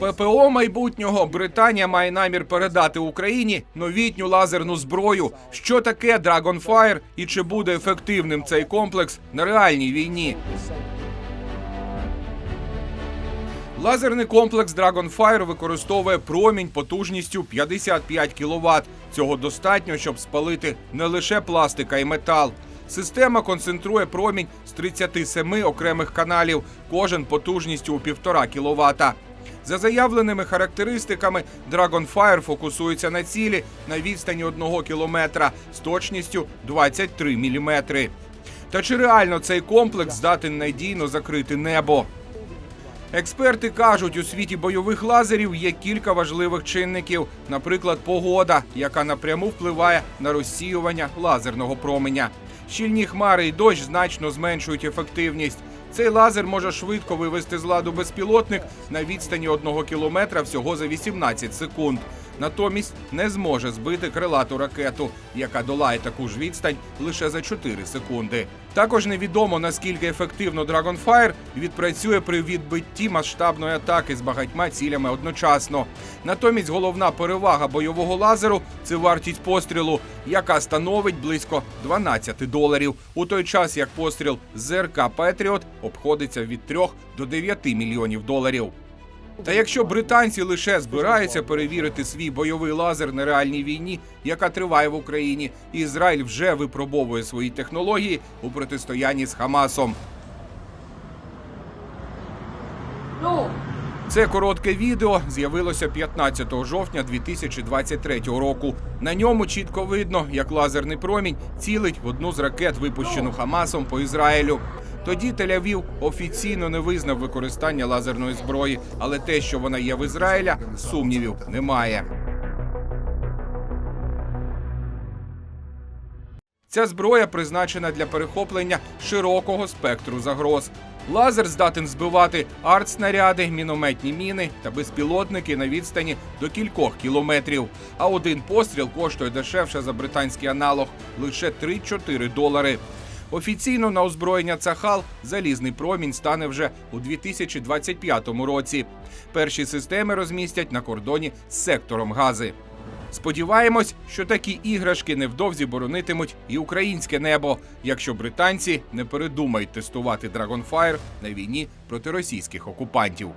ППО майбутнього Британія має намір передати Україні новітню лазерну зброю. Що таке Dragonfire і чи буде ефективним цей комплекс на реальній війні? Лазерний комплекс Dragonfire використовує промінь потужністю 55 кВт. Цього достатньо, щоб спалити не лише пластика і метал. Система концентрує промінь з 37 окремих каналів, кожен потужністю у 1,5 кВт. За заявленими характеристиками, Dragonfire фокусується на цілі на відстані 1 кілометра з точністю 23 мм. Та чи реально цей комплекс здатен надійно закрити небо? Експерти кажуть, у світі бойових лазерів є кілька важливих чинників, наприклад, погода, яка напряму впливає на розсіювання лазерного променя. Щільні хмари і дощ значно зменшують ефективність. Цей лазер може швидко вивести з ладу безпілотник на відстані одного кілометра всього за 18 секунд. Натомість не зможе збити крилату ракету, яка долає таку ж відстань лише за 4 секунди. Також невідомо наскільки ефективно Dragonfire відпрацює при відбитті масштабної атаки з багатьма цілями одночасно. Натомість головна перевага бойового лазеру це вартість пострілу, яка становить близько 12 доларів. У той час як постріл ЗРК Петріот обходиться від 3 до 9 мільйонів доларів. Та якщо британці лише збираються перевірити свій бойовий лазер на реальній війні, яка триває в Україні, Ізраїль вже випробовує свої технології у протистоянні з Хамасом. Це коротке відео з'явилося 15 жовтня 2023 року. На ньому чітко видно, як лазерний промінь цілить в одну з ракет, випущену Хамасом по Ізраїлю. Тоді Тель-Авів офіційно не визнав використання лазерної зброї, але те, що вона є в Ізраїля, сумнівів немає. Ця зброя призначена для перехоплення широкого спектру загроз. Лазер здатен збивати артснаряди, мінометні міни та безпілотники на відстані до кількох кілометрів. А один постріл коштує дешевше за британський аналог лише 3-4 долари. Офіційно на озброєння Цахал залізний промінь стане вже у 2025 році. Перші системи розмістять на кордоні з сектором Гази. Сподіваємось, що такі іграшки невдовзі боронитимуть і українське небо, якщо британці не передумають тестувати Dragonfire на війні проти російських окупантів.